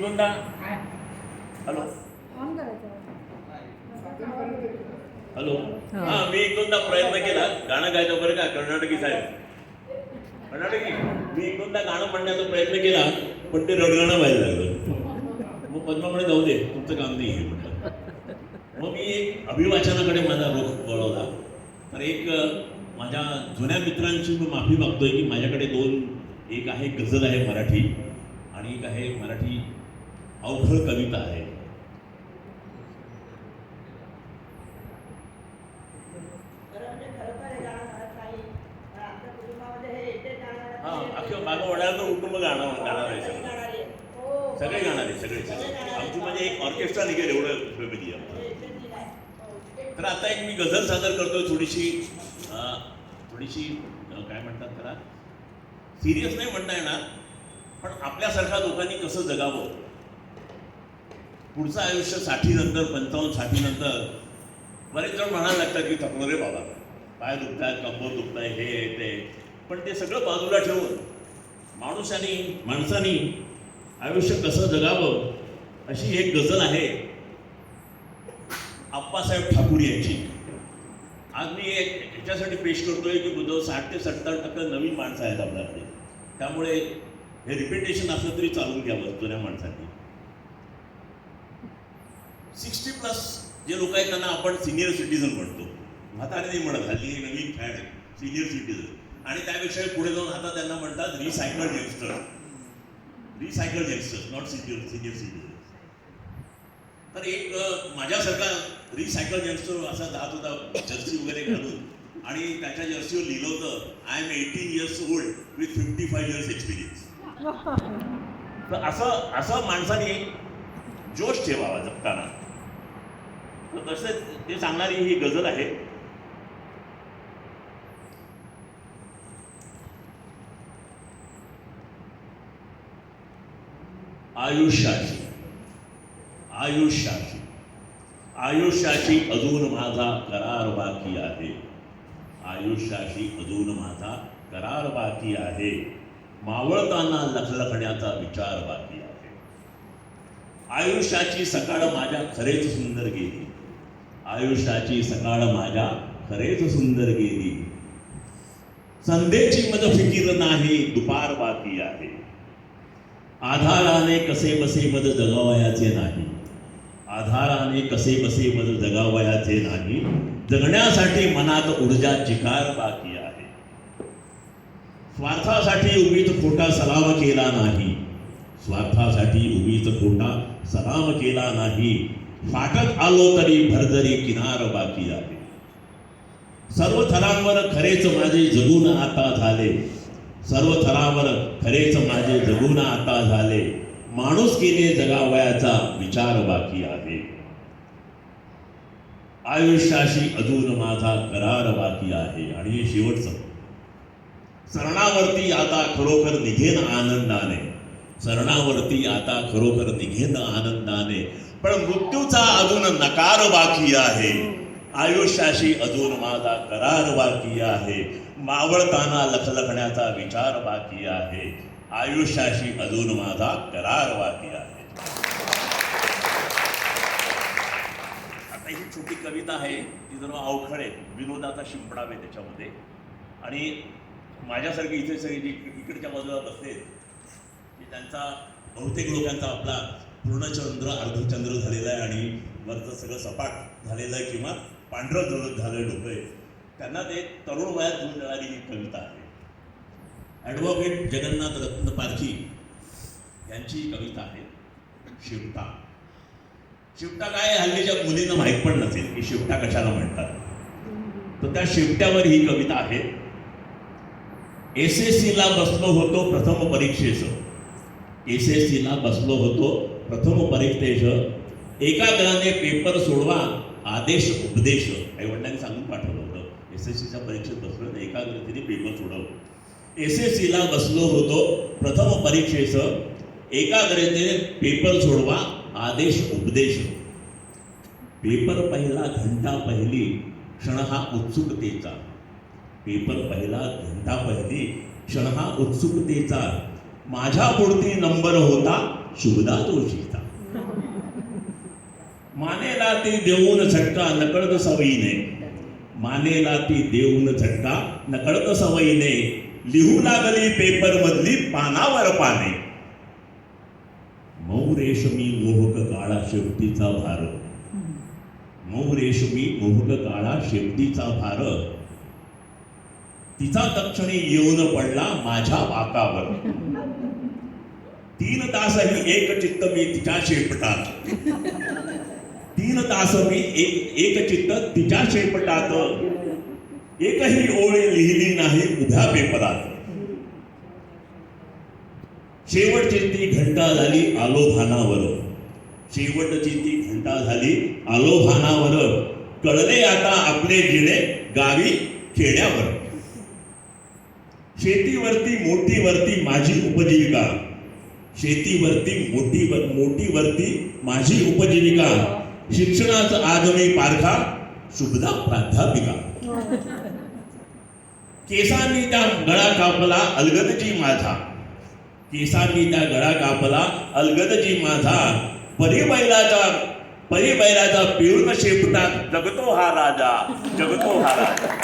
दोनदा. Hello hello हा. मी एक दोनदा प्रयत्न केला. गाणं गायचं बरं का? कर्नाटकी साहेब. कर्नाटकी? मी एक दोनदा गाणं म्हणण्याचा प्रयत्न केला पण ते रडगाणं व्हायला लागलं. मग पद्माकडे जाऊ दे तुमचं काम नाही आहे म्हटलं. मग मी एक अभिवाचनाकडे माझा रुख वळवला. तर एक माझ्या जुन्या मित्रांची मी माफी मागतोय की माझ्याकडे दोन एक आहे गझल आहे मराठी आणि एक आहे मराठी अवघड कविता आहे हा अख्खं मागं वडायला कुटुंब गाणं गाणार आहे सगळं गाणार आहे सगळे सगळे. आमची म्हणजे एक ऑर्केस्ट्रा निघेल एवढं फॅमिली तर आता एक मी गझल सादर करतोय थोडीशी थोडीशी काय म्हणतात त्याला? सिरियस नाही म्हणता येणार पण आपल्यासारख्या लोकांनी कसं जगावं? पुढचं आयुष्यसाठी नंतर पंचावन्नसाठी नंतर बरेच जण म्हणायला लागतात की थकलो रे बाबा. पाय दुखतात कंबर दुखताय हे ते. पण ते सगळं बाजूला ठेवून माणूसानी माणसानी आयुष्य कसं जगावं अशी एक गझल आहे. आप्पासाहेब ठाकूर यांची. आज मी एक याच्यासाठी पेश करतोय की बुद्ध साठ ते सत्तर टक्के नवीन माणसं आहेत आपल्याकडे. त्यामुळे हे रिपिटेशन असलं तरी चालून घ्यावं जुन्या माणसांनी. सिक्स्टी प्लस जे लोक आहेत त्यांना आपण सिनियर सिटीजन म्हणतो. म्हातारे नाही म्हणत हल्ली नवीन फॅड आहे सिनियर सिटीजन आणि त्यापेक्षा पुढे जाऊन आता त्यांना म्हणतात recycled youngster recycled youngster not senior senior citizen तर एक माझ्यासारखा रिसायकल यंगस्टर असा जात होता जर्सी वगैरे घालून. आणि त्याच्या जर्सीवर लिहिलं होतं I am eighteen years old with fifty five years experience तर असं असं माणसाने जोश ठेवावा जगताना तर तसेच ते सांगणारी ही गझल आहे. आयुष्याची आयुष्याची आयुष्याची अजून माझा करार बाकी आहे. आयुष्याशी अजून माझा करार बाकी आहे. मावळताना लखलखण्याचा विचार बाकी आहे. आयुष्याची सकाळ माझ्या खरेच सुंदर गेली. आयुष्याची सकाळ माझ्या खरेच सुंदर गेली. संध्येची मज फिकीर नाही दुपार बाकी आहे. आधाराने कसे बसे मज जगावयाचे नाही. आधाराने कसे बसे मज जगावयाचे नाही. जगण्यासाठी मनात ऊर्जा चिकार बाकी आहे. स्वार्थासाठी उगीच खोटा सराव केला नाही. स्वार्थासाठी उगीच खोटा काम केला नाही. फाटत आलो तरी भरदरी किनार बाकी आहे. सर्व थरांवर खरेच माझे जगून आता झाले. सर्व थरावर खरेच माझे जगून आता झाले. माणूस केले जगावयाचा विचार बाकी आहे. आयुष्याशी अजून माझा करार बाकी आहे. आणि शेवटचं. सरणावरती आता खरोखर निघेन आनंदाने. सरणावरती आता खरोखर निघेन आनंदाने. पण मृत्यूचा अजून नकार बाकी आहे. आयुष्याशी अजून माझा करार बाकी आहे. मावळताना लखलखण्याचा विचार बाकी आहे. आयुष्याशी अजून माझा करार बाकी आहे. आता ही छोटी कविता आहे. ती जर अवखळे आहे. विनोदाचा शिंपडावे त्याच्यामध्ये. आणि माझ्यासारखी इथे सगळी जी इकडच्या बाजूला बसते त्यांचा बहुतेक लोकांचा आपला पूर्णचंद्र अर्धचंद्र झालेला आहे आणि वरचं सगळं सपाट झालेलं आहे किंवा पांढरं जळत झालं डोकं आहे. त्यांना ते तरुण वयात मिळणारी ही कविता आहे. ॲडव्होकेट जगन्नाथ रत्न पारखी यांची कविता आहे शिवटा शिवटा काय हल्लीच्या मुलींना माहीत पण नसेल की शिवटा कशाला म्हणतात. तर त्या शिवट्यावर ही कविता आहे. एस एस सीला बसलो होतो प्रथम परीक्षेचं. एस एस सीला बसलो होतो. प्रथम परीक्षेश एकाग्राने पेपर सोडवा आदेश उपदेश. आई वडिलांनी सांगून पाठवलं होतं. एस एस सीच्या परीक्षेत बसलो तर एकाग्रतेने पेपर सोडवलं. एस एस सीला बसलो होतो. प्रथम परीक्षेस एकाग्रतेने पेपर सोडवा आदेश उपदेश. पेपर पहिला घंटा पहिली क्षण हा उत्सुकतेचा. पेपर पहिला घंटा पहिली क्षण हा उत्सुकतेचा. माझ्या पुढती नंबर होता शुभदा दोषीचा मानेला ती देऊन झटका नकळत सवयीने. मानेला ती देऊन झटका नकळत सवयीने. लिहू लागली पेपर मधली पानावर पाने. मऊ रेशमी मोहक काळा शेवटीचा भार. मऊ रेशमी मोहक काळा शेवटीचा भार. तिचा तक्षणी येऊन पडला माझ्या वाकावर तीन तासही एक चित्त मी तिच्या शेपटात तीन तास मी एक एक चित्त तिच्या शेपटात एकही ओळ लिहिली नाही उभ्या पेपरात. शेवटची ती घंटा झाली आलोभानावर. शेवटची ती घंटा झाली आलोभानावर. कळले आता आपले जिणे गावी खेड्यावर. शेतीवरती मोठीवरती माझी उपजीविका. शेतीवरती मोठी मोठीवरती माझी उपजीविका. शिक्षणाचं आज मी पारखा शुभदा प्राध्यापिका. केसांनी त्या गळा कापला अलगदजी माझा. केसांनी त्या गळा कापला अलगदजी माझा. परिबैलाचा परिबैलाचा पिळून शेपटात जगतो हा राजा जगतो हा राजा.